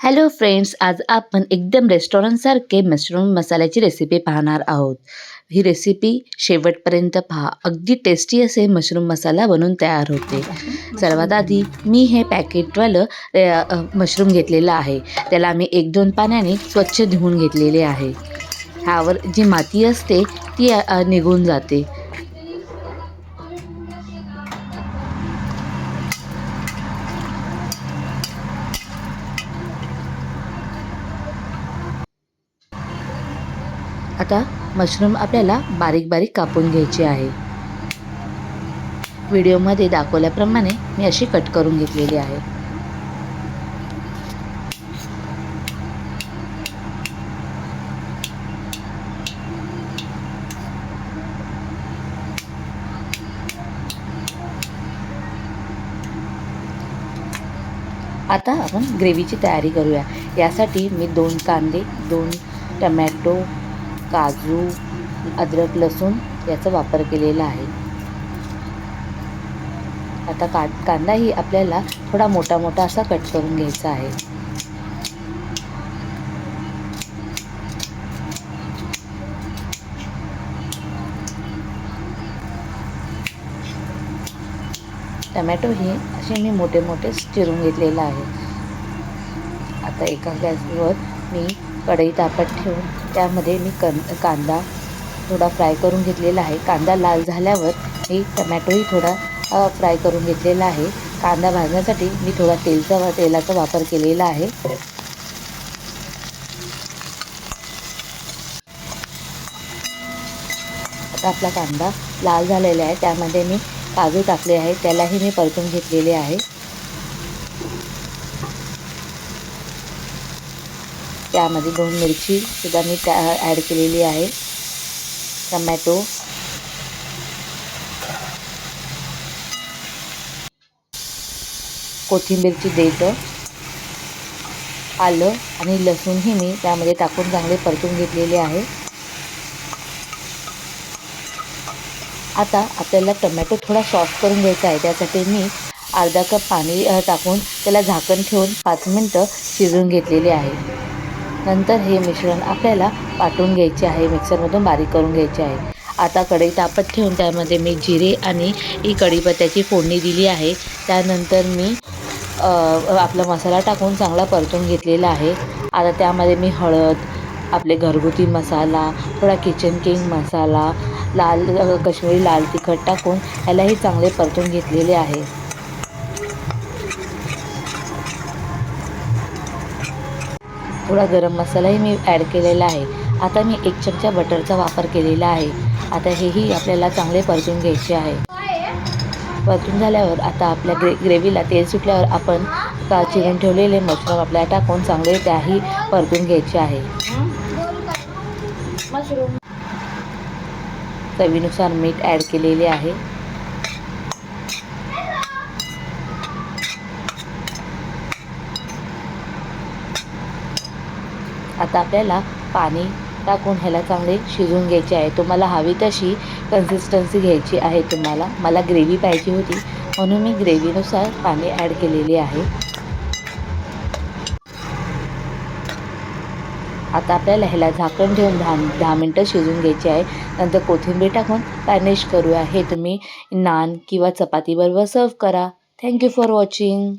Hello friends आज आपण एकदम रेस्टॉरंटसारखे मशरूम मसाल्याची रेसिपी पाहणार आहोत. ही रेसिपी शेवटपर्यंत पहा. अगदी टेस्टी असे मशरूम मसाला बनवून तयार होते. सर्वात आधी मी हे पॅकेटवालं मशरूम घेतलेलं आहे. त्याला मी एक दोन पाण्याने स्वच्छ धुवून घेतलेले आहे. ह्यावर जी माती असते ती निघून जाते. आता मशरूम आपल्याला बारीक बारीक कापून घ्यायचे आहे. व्हिडिओमध्ये दाखवल्याप्रमाणे मी अशी कट करून घेतलेली आहे. आता आपण ग्रेव्हीची तयारी करूया. यासाठी मी दोन कांदे दोन टमॅटो काजू अद्रक लसूण याचा वापर केलेला आहे. आता का कांदाही आपल्याला थोडा मोठा मोठा असा कट करून घ्यायचा आहे. टमॅटो हे असे मी मोठे मोठे चिरून घेतलेलं आहे. आता एका गॅसवर मी कढई तापत ठेवून त्यामध्ये मी कन कांदा थोडा फ्राय करून घेतलेला आहे. कांदा लाल झाल्यावर मी टमॅटोही थोडा फ्राय करून घेतलेला आहे. कांदा भाजण्यासाठी मी थोडा तेलचा वा तेलाचा वापर केलेला आहे. आता आपला कांदा लाल झालेला आहे. त्यामध्ये मी काजू टाकले आहे. त्यालाही मी परतून घेतलेले आहे. त्यामध्ये दोन मिरचीसुद्धा मी त्या ॲड केलेली आहे. टमॅटो. कोथिंबीरची देठं. आलं आणि लसूणही मी त्यामध्ये टाकून चांगले परतून घेतलेले आहे. आता आपल्याला टमॅटो थोडा सॉफ्ट करून घ्यायचा आहे. त्यासाठी मी अर्धा कप पाणी टाकून त्याला झाकण ठेवून पाच मिनटं शिजवून घेतलेले आहे. नंतर हे मिश्रण आपल्याला पाठवून घ्यायचे आहे. मिक्सरमधून बारीक करून घ्यायचे आहे. आता कढई तापत ठेवून त्यामध्ये मी जिरे आणि ही कढीपत्त्याची फोडणी दिली आहे. त्यानंतर मी आपला मसाला टाकून चांगला परतून घेतलेला आहे. आता त्यामध्ये मी हळद आपले घरगुती मसाला थोडा किचन किंग मसाला लाल अ, काश्मीरी लाल तिखट टाकून ह्यालाही चांगले परतून घेतलेले आहे. थोडा गरम मसालाही मी ॲड केलेला आहे. आता मी एक चमचा बटरचा वापर केलेला आहे. आता हेही आपल्याला चांगले परतून घ्यायचे आहे. परतून झाल्यावर आता आपल्या ग्रे ग्रेव्हीला तेल सुटल्यावर आपण का चिरून ठेवलेले मशरूम आपल्याला टाकून चांगले त्याही परतून घ्यायचे आहे. चवीनुसार मीठ ॲड केलेले आहे. आता आपल्याला पाणी टाकून ह्याला चांगले शिजून घ्यायचे आहे. तुम्हाला हवी तशी कन्सिस्टन्सी घ्यायची आहे तुम्हाला. मला ग्रेव्ही पाहिजे होती म्हणून मी ग्रेव्हीनुसार पाणी ॲड केलेले आहे. आता आपल्याला ह्याला झाकण ठेवून दहा दहा मिनटं शिजून घ्यायची आहे. नंतर कोथिंबीर टाकून पॅनिश करूया. हे तुम्ही नान किंवा चपातीबरोबर सर्व करा. Thank you for watching